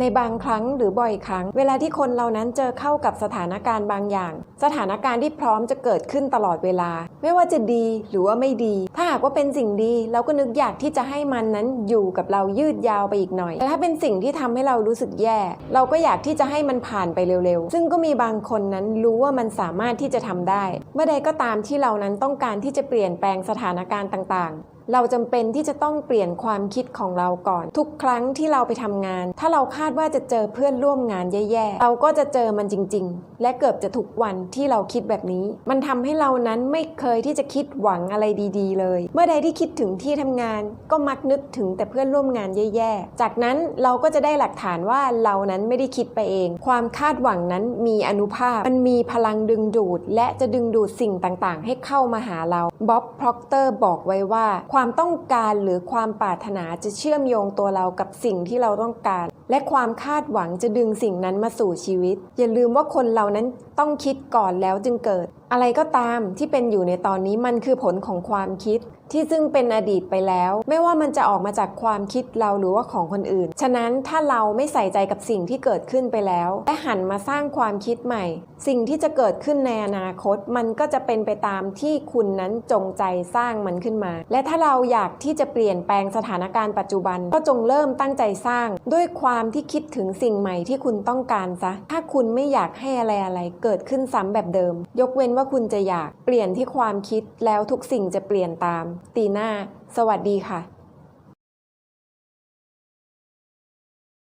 ในบางครั้งหรือบ่อยครั้ง เวลาที่คนเรานั้นเจอเข้ากับสถานการณ์บางอย่าง สถานการณ์ที่พร้อมจะเกิดขึ้นตลอดเวลา ไม่ว่าจะดีหรือว่าไม่ดี ถ้าหากว่าเป็นสิ่งดีเราก็นึกอยากที่จะให้มันนั้นอยู่กับเรายืดยาวไปอีกหน่อยแต่ถ้าเป็นสิ่งที่ทำให้เรารู้สึกแย่ เราก็อยากที่จะให้มันผ่านไปเร็วๆ ซึ่งก็มีบางคนนั้นรู้ว่ามันสามารถที่จะทำได้ เมื่อใดก็ตามที่เรานั้นต้องการที่จะเปลี่ยนแปลงสถานการณ์ต่างๆ เราจำเป็นที่จะต้องเปลี่ยนความคิดของเราก่อน ทุกครั้งที่เราไปทำงาน ถ้าเราคาดว่าจะเจอเพื่อนร่วมงานแย่ๆ เราก็จะเจอมันจริง ๆ และเกือบจะทุกวันที่เราคิดแบบนี้ มันทำให้เรานั้นไม่เคยที่จะคิดหวังอะไรดี ๆ เลย เมื่อใดที่คิดถึงที่ทำงาน ก็มักนึกถึงแต่เพื่อนร่วมงานแย่ๆ จากนั้นเราก็จะได้หลักฐานว่าเรานั้นไม่ได้คิดไปเอง ความคาดหวังนั้นมีอนุภาพ มันมีพลังดึงดูด และจะดึงดูดสิ่งต่างๆ ให้เข้ามาหาเราบ๊อบพร็อกเตอร์บอกไว้ว่าความต้องการหรือความปรารถนาจะเชื่อมโยงตัวเรากับสิ่งที่เราต้องการ และความคาดหวังจะดึงสิ่งนั้นมาสู่ชีวิต อย่าลืมว่าคนเรานั้น ต้องคิดก่อนแล้วจึงเกิด อะไรก็ตามที่เป็นอยู่ในตอนนี้มันคือผลของความคิด ที่ซึ่งเป็นอดีตไปแล้ว ไม่ว่ามันจะออกมาจากความคิดเราหรือว่าของคนอื่น ฉะนั้นถ้าเราไม่ใส่ใจกับสิ่งที่เกิดขึ้นไปแล้ว และหันมาสร้างความคิดใหม่ สิ่งที่จะเกิดขึ้นในอนาคต มันก็จะเป็นไปตามที่คุณนั้นจงใจสร้างมันขึ้นมา และถ้าเราอยากที่จะเปลี่ยนแปลงสถานการณ์ปัจจุบัน ก็จงเริ่มตั้งใจสร้าง ด้วยความที่คิดถึงสิ่งใหม่ที่คุณต้องการซะถ้าคุณไม่อยากให้อะไรอะไรๆเกิดขึ้นซ้ำแบบเดิม ยกเว้นว่าคุณจะอยากเปลี่ยนที่ความคิดแล้วทุกสิ่งจะเปลี่ยนตาม ตีหน้า สวัสดีค่ะ